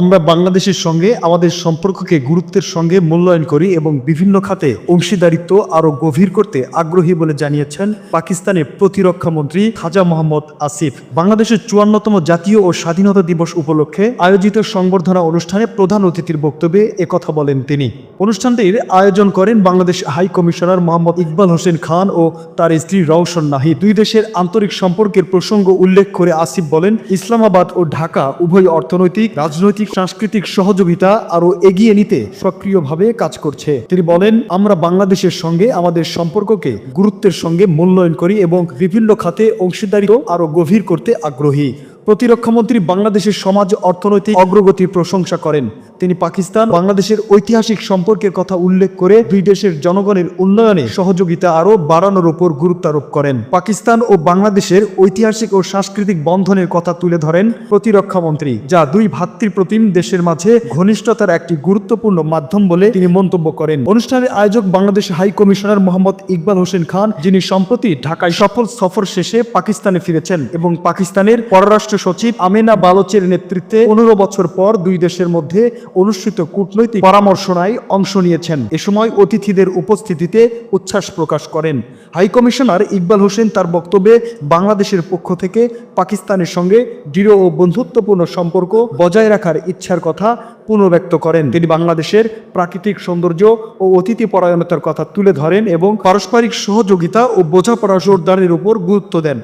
আমরা বাংলাদেশের সঙ্গে, আমাদের সম্পর্ককে গুরুত্বের সঙ্গে মূল্যায়ন করি এবং বিভিন্ন খাতে অংশীদারিত্ব আরও গভীর করতে আগ্রহী বলে জানিয়েছেন পাকিস্তানের প্রতিরক্ষা মন্ত্রী খাজা মোহাম্মদ আসিফ। বাংলাদেশের চুয়ান্নতম জাতীয় ও স্বাধীনতা দিবস উপলক্ষে আয়োজিত সংবর্ধনা অনুষ্ঠানে প্রধান অতিথির বক্তব্যে একথা বলেন তিনি। অনুষ্ঠানটির আয়োজন করেন বাংলাদেশ হাই কমিশনার মোহাম্মদ ইকবাল হোসেন খান ও তার স্ত্রী রওশন নাহি দুই দেশের আন্তরিক সম্পর্কের প্রসঙ্গ উল্লেখ করে আসিফ বলেন, ইসলামাবাদ ও ঢাকা উভয় অর্থনৈতিক, রাজনৈতিক সাংস্কৃতিক সহযোগিতা আরও এগিয়ে নিতে সক্রিয়ভাবে কাজ করছে। তিনি বলেন, আমরা বাংলাদেশের সঙ্গে আমাদের সম্পর্ককে গুরুত্বের সঙ্গে মূল্যায়ন করি এবং বিভিন্ন খাতে অংশীদারিত্ব আরও গভীর করতে আগ্রহী। প্রতিরক্ষামন্ত্রী বাংলাদেশের সমাজ, অর্থনৈতিক অগ্রগতির প্রশংসা করেন। তিনি পাকিস্তান, বাংলাদেশের ঐতিহাসিক সম্পর্কের কথা উল্লেখ করে দুই দেশের জনগণের উন্নয়নে সহযোগিতা আরও বাড়ানোর উপর গুরুত্ব আরোপ করেন। পাকিস্তান ও বাংলাদেশের ঐতিহাসিক ও সাংস্কৃতিক বন্ধনের কথা তুলে ধরেন প্রতিরক্ষামন্ত্রী, যা দুই ভাতৃপ্রতিম দেশের মাঝে ঘনিষ্ঠতার একটি গুরুত্বপূর্ণ মাধ্যম বলে তিনি মন্তব্য করেন। অনুষ্ঠানের আয়োজক বাংলাদেশ হাই কমিশনার মোহাম্মদ ইকবাল হোসেন খান, যিনি সম্প্রতি ঢাকায় সফল সফর শেষে পাকিস্তানে ফিরেছেন এবং পাকিস্তানের পররাষ্ট্র সচিব আমেনা বালোচের নেতৃত্বে পনেরো বছর পর দুই দেশের মধ্যে অনুষ্ঠিত কূটনৈতিক পরামর্শনায় অংশ নিয়েছেন। এ সময় অতিথিদের উপস্থিতিতে উচ্ছ্বাস প্রকাশ করেন। হাই কমিশনার ইকবাল হোসেন তার বক্তব্যে বাংলাদেশের পক্ষ থেকে পাকিস্তানের সঙ্গে দৃঢ় ও বন্ধুত্বপূর্ণ সম্পর্ক বজায় রাখার ইচ্ছার কথা পুনর্ব্যক্ত করেন। তিনি বাংলাদেশের প্রাকৃতিক সৌন্দর্য ও অতিথি পরায়ণতার কথা তুলে ধরেন এবং পারস্পরিক সহযোগিতা ও বোঝাপড়া জোরদারের উপর গুরুত্ব দেন।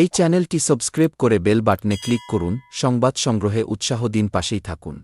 এই চ্যানেলটি সাবস্ক্রাইব করে বেল বাটনে ক্লিক করুন সংবাদ সংগ্রহে উৎসাহ দিন পাশেই থাকুন।